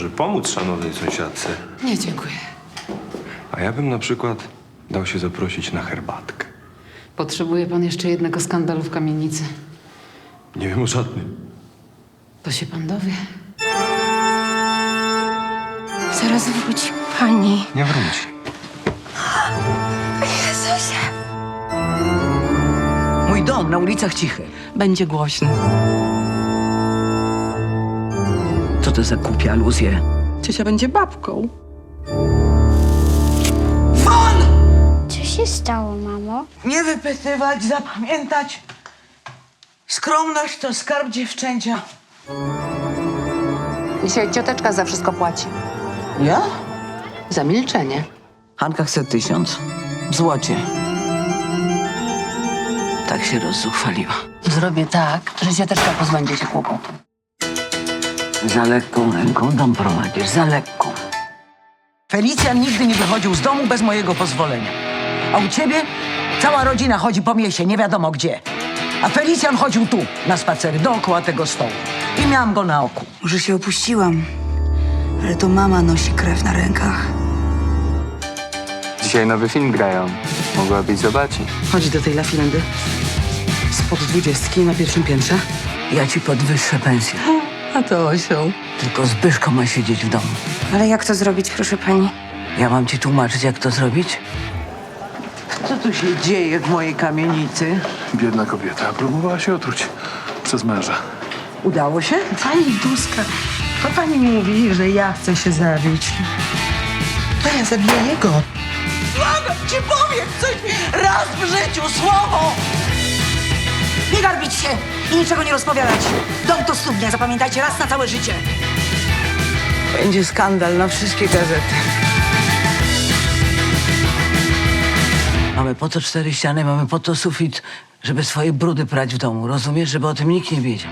może pomóc szanownej sąsiadce. Nie, dziękuję. A ja bym na przykład dał się zaprosić na herbatkę. Potrzebuje pan jeszcze jednego skandalu w kamienicy. Nie wiem o żadnym. To się pan dowie. Zaraz wróci pani. Nie wróci. Jezusie. Mój dom na ulicach Cichy. Będzie głośno. Co to za głupie aluzje? Ciocia będzie babką. Co się stało, mamo? Nie wypytywać, zapamiętać. Skromność to skarb dziewczęcia. Dzisiaj cioteczka za wszystko płaci. Ja? Za milczenie. Hanka chce tysiąc. W złocie. Tak się rozzuchwaliła. Zrobię tak, że cioteczka pozbędzie się kłopotu. Za lekką ręką dom prowadzisz, za lekką. Felicjan nigdy nie wychodził z domu bez mojego pozwolenia. A u ciebie cała rodzina chodzi po mieście, nie wiadomo gdzie. A Felicjan chodził tu, na spacery, dookoła tego stołu. I miałam go na oku. Może się opuściłam, ale to mama nosi krew na rękach. Dzisiaj nowy film grają. Mogłabyś zobaczyć. Chodź do tej lafilendy. Spod dwudziestki na pierwszym piętrze. Ja ci podwyższę pensję. A to osioł. Tylko Zbyszko ma siedzieć w domu. Ale jak to zrobić, proszę pani? Ja mam ci tłumaczyć, jak to zrobić? Co tu się dzieje w mojej kamienicy? Biedna kobieta próbowała się otruć przez męża. Udało się? Pani Duska, to pani mówi, że ja chcę się zabić. To ja zabiję jego. Błagam cię, powiedz coś raz w życiu, słowo! Nie garbić się i niczego nie rozpowiadać. Dom to studnia, zapamiętajcie raz na całe życie. Będzie skandal na wszystkie gazety. Mamy po to cztery ściany, mamy po to sufit, żeby swoje brudy prać w domu. Rozumiesz, żeby o tym nikt nie wiedział.